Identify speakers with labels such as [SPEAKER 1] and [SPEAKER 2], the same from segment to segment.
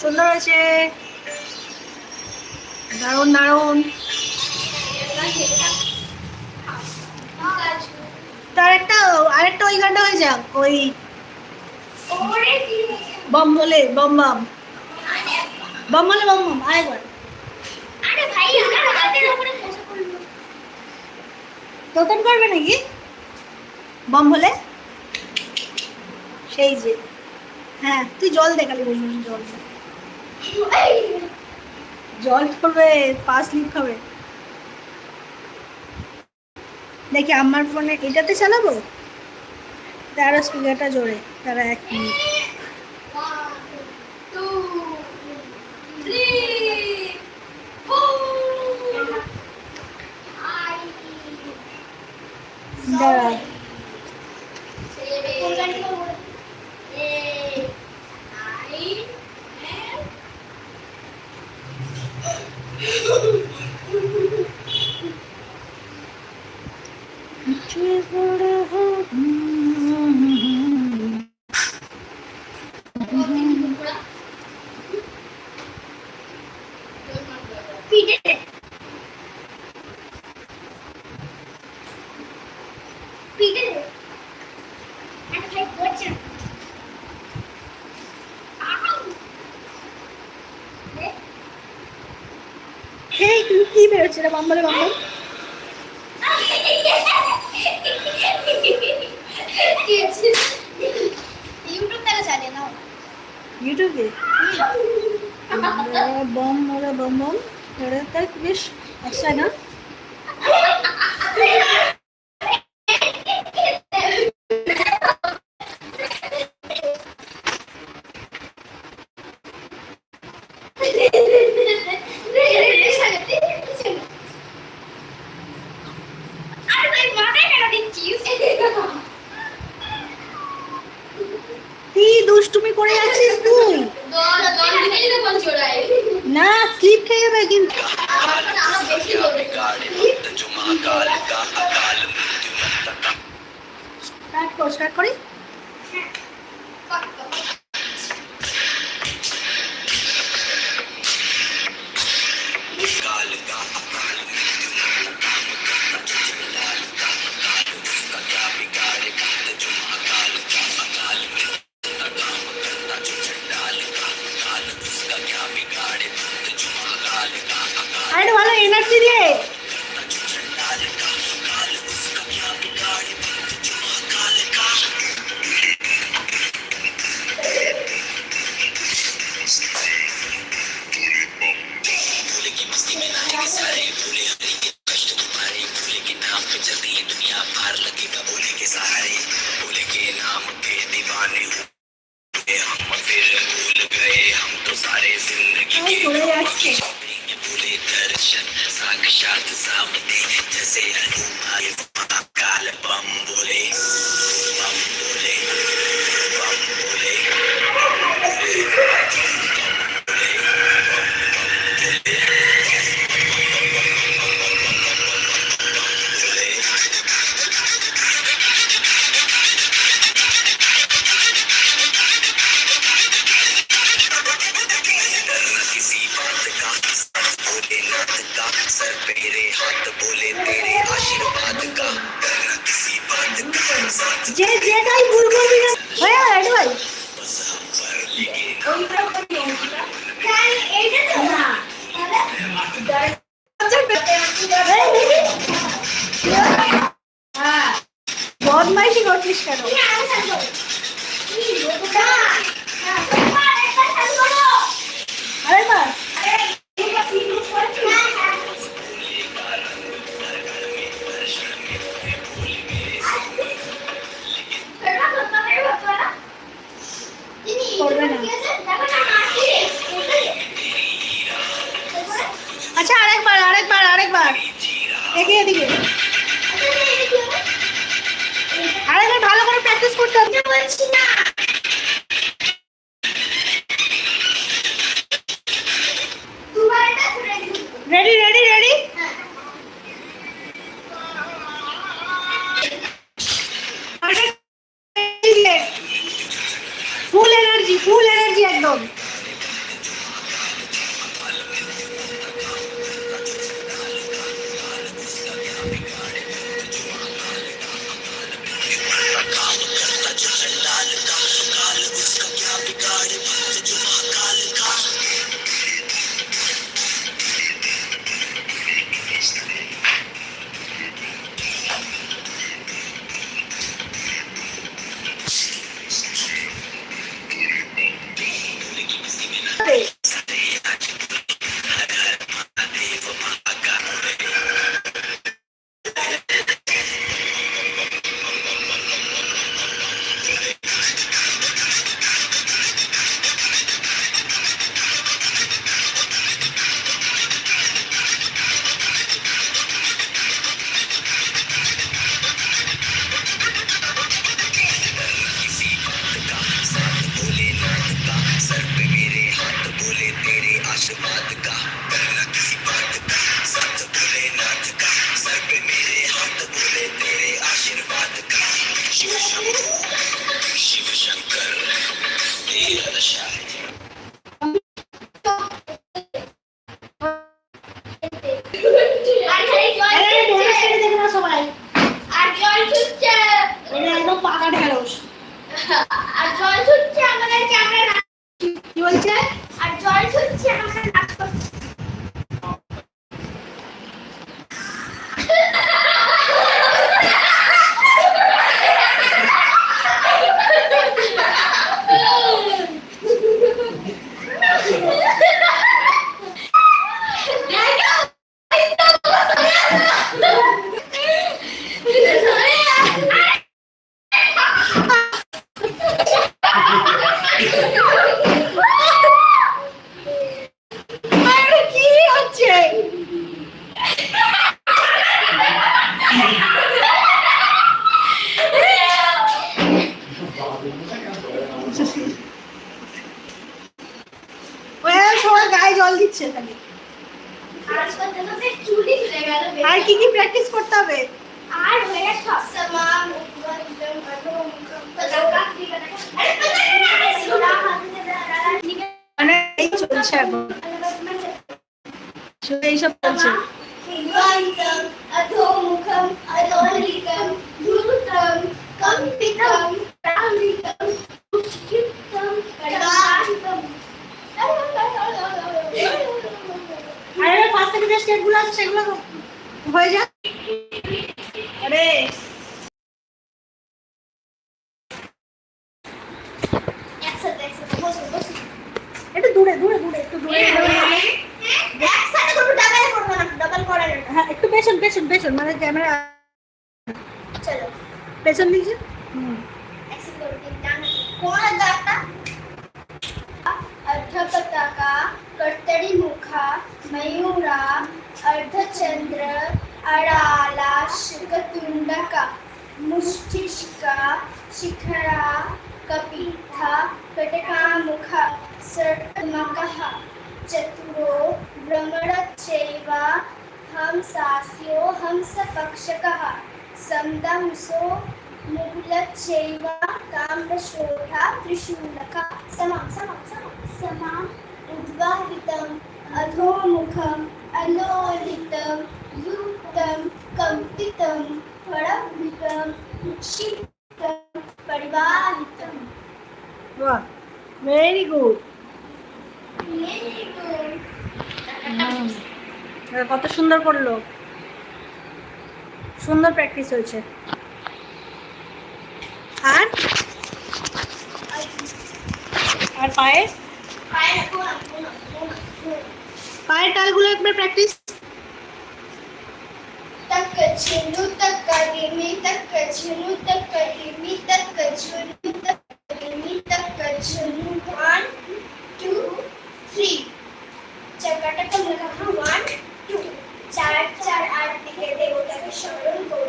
[SPEAKER 1] সুন্দর হয়েছে। দারুণ দারুণ। তার একটা, আরেকটা ওই গানটা হয়ে যাক, ওই বম বলে বম বম। বম বলে বম বম, আরেকবার। নতুন করবে নাকি? বম বলে সেই যে। হ্যাঁ তুই জল দেখালি বসে জল জল করবে পা স্লিপ খাবে। দেখি আমার ফোনে, এটাতে চালাবো? তার স্পিকারটা জোরে তারা এক মিনিট। দাঁড়া। তুমি কি
[SPEAKER 2] ইউটিউব থেকে চালিয়ে নাও।
[SPEAKER 1] ইউটিউবে? বম ওরা বম বম ওরা তার বেশ আসছে না স্টার্ট কর?
[SPEAKER 3] I'll be to say that. मेरे हाथ बोले तेरे आशीर्वाद का डरना किसी बात का साथ
[SPEAKER 1] যে যেটাই ভুল করবি না হয়ে গেল এটা ভাই
[SPEAKER 3] बस हम पर लेके
[SPEAKER 1] বদমাইশি করছিস কেন আরেকবার ready ready ready? Nagpilihan na siya.
[SPEAKER 2] জল
[SPEAKER 1] দিচ্ছে খালি আর কি কি প্র্যাকটিস করতে হবে? মানে আর চলছে এখন। এইসব চলছে। সেগুলো হয়ে যাক আরে
[SPEAKER 2] একসাথে একসাথে বসো বসো
[SPEAKER 1] একটু দূরে দূরে দূরে একটু দূরে
[SPEAKER 2] একসাথে কোনো ডাবল করবো না ডাবল করা যাবে না।
[SPEAKER 1] হ্যাঁ একটু পেছন পেছন পেছন মানে ক্যামেরা
[SPEAKER 2] চলো
[SPEAKER 1] পেছন দিয়েছে হুম
[SPEAKER 2] একসাথে করে দিন ডান কোন দাঁতটা अर्धपताका कर्तरीमुखा मयूरा अर्धचंद्र अडाला शकतुंडका मुष्टिष्का, शिखरा कपिथा कटकामुखा सर्पमकः चतुरो भ्रमणच्चैव हंसास्यो, हंसपक्षकः संदंसो मुकुलच्चैव, ताम्रशोधा, त्रिशूलका। समां समां समां समाम् उद्वाहितम्। अधोमुखम् अलोलितं युक्तं कम्पितं फलभृतं क्षिप्तं परिवाहितम्
[SPEAKER 1] বাহ ভেরি গুড কত সুন্দর করলো সুন্দর প্র্যাকটিস হয়েছে আর আর পায়ে পায়ের তালগুলো একবার প্র্যাকটিস
[SPEAKER 2] तक छिनु तक करिमी तक छिनु तक करिमी तक छिनु तक करिमी तक छिनु वन टू थ्री চকাটাকে লেখা ওয়ান টু চার চার আট দিকে দেবতাকে স্মরণ করে চরমুনা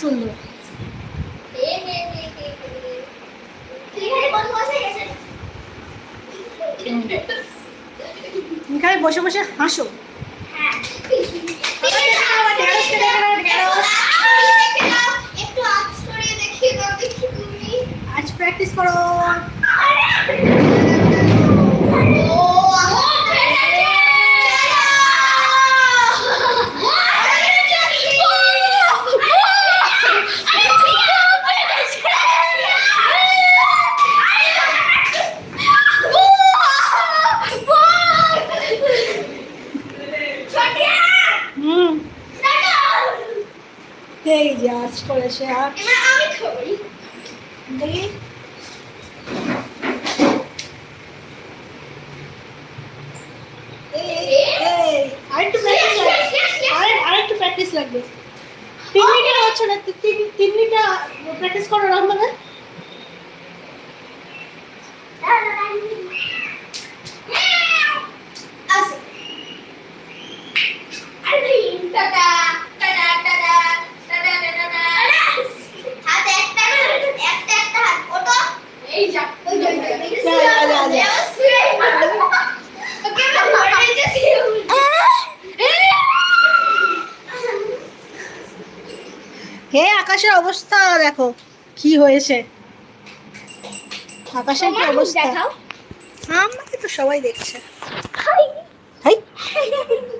[SPEAKER 1] সুন্দর। এখানে বসে বসে হাসো।
[SPEAKER 2] আজ
[SPEAKER 1] প্র্যাকটিস করো। এই যে আজ করেছে আর
[SPEAKER 2] এবার আমি খাবি
[SPEAKER 1] দেখি আরেকটু প্র্যাকটিস লাগবে। তিন মিনিট হচ্ছে না তিন- তিন মিনিট প্র্যাকটিস করো রহমানের
[SPEAKER 2] হয়েছে। আকাশের কি অবস্থা?
[SPEAKER 4] দেখাও।
[SPEAKER 2] আমাকে তো সবাই দেখছে।
[SPEAKER 4] হাই।
[SPEAKER 2] হাই।